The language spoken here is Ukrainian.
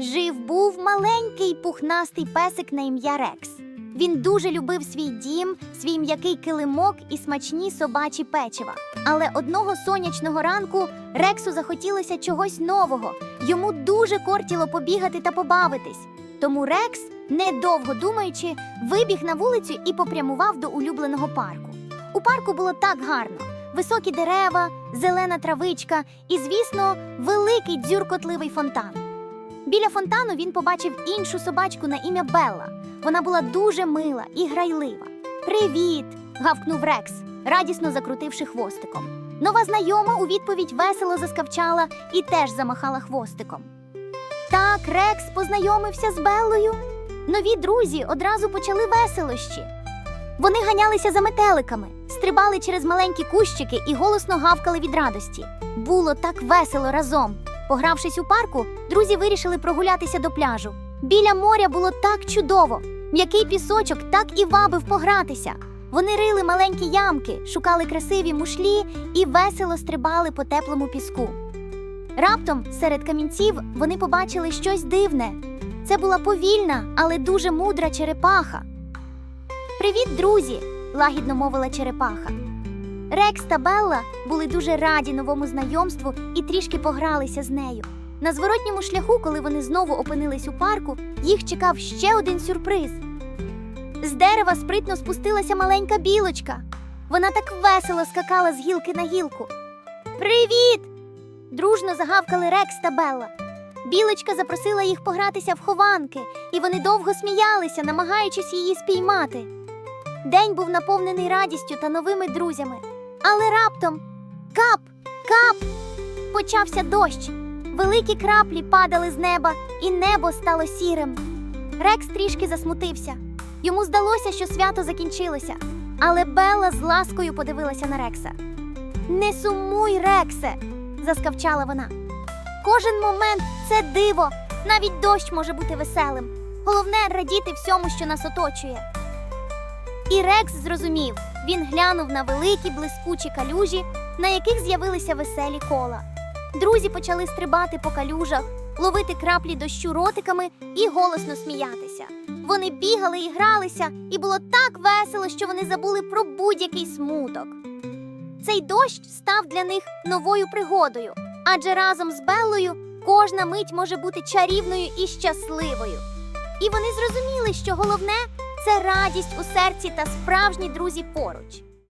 Жив був маленький пухнастий песик на ім'я Рекс. Він дуже любив свій дім, свій м'який килимок і смачні собачі печива. Але одного сонячного ранку Рексу захотілося чогось нового. Йому дуже кортіло побігати та побавитись. Тому Рекс, недовго думаючи, вибіг на вулицю і попрямував до улюбленого парку. У парку було так гарно: високі дерева, зелена травичка і, звісно, великий дзюркотливий фонтан. Біля фонтану він побачив іншу собачку на ім'я Белла. Вона була дуже мила і грайлива. Привіт! гавкнув Рекс, радісно закрутивши хвостиком. Нова знайома у відповідь весело заскавчала і теж замахала хвостиком. Так, Рекс познайомився з Беллою. Нові друзі одразу почали веселощі. Вони ганялися за метеликами, стрибали через маленькі кущики і голосно гавкали від радості. Було так весело разом. Погравшись у парку, друзі вирішили прогулятися до пляжу. Біля моря було так чудово. М'який пісочок так і вабив погратися. Вони рили маленькі ямки, шукали красиві мушлі і весело стрибали по теплому піску. Раптом серед камінців вони побачили щось дивне. Це була повільна, але дуже мудра черепаха. Привіт, друзі! лагідно мовила черепаха. Рекс та Белла були дуже раді новому знайомству і трішки погралися з нею. На зворотньому шляху, коли вони знову опинились у парку, їх чекав ще один сюрприз. З дерева спритно спустилася маленька білочка. Вона так весело скакала з гілки на гілку. Привіт! дружно загавкали Рекс та Белла. Білочка запросила їх погратися в хованки, і вони довго сміялися, намагаючись її спіймати. День був наповнений радістю та новими друзями. Але раптом кап, кап! Почався дощ. Великі краплі падали з неба, і небо стало сірим. Рекс трішки засмутився. Йому здалося, що свято закінчилося. Але Белла з ласкою подивилася на Рекса. Не сумуй, Рексе, заскавчала вона. Кожен момент це диво, навіть дощ може бути веселим. Головне радіти всьому, що нас оточує. І Рекс зрозумів, він глянув на великі блискучі калюжі, на яких з'явилися веселі кола. Друзі почали стрибати по калюжах, ловити краплі дощу ротиками і голосно сміятися. Вони бігали і гралися, і було так весело, що вони забули про будь-який смуток. Цей дощ став для них новою пригодою, адже разом з Беллою кожна мить може бути чарівною і щасливою. І вони зрозуміли, що головне це радість у серці та справжні друзі поруч.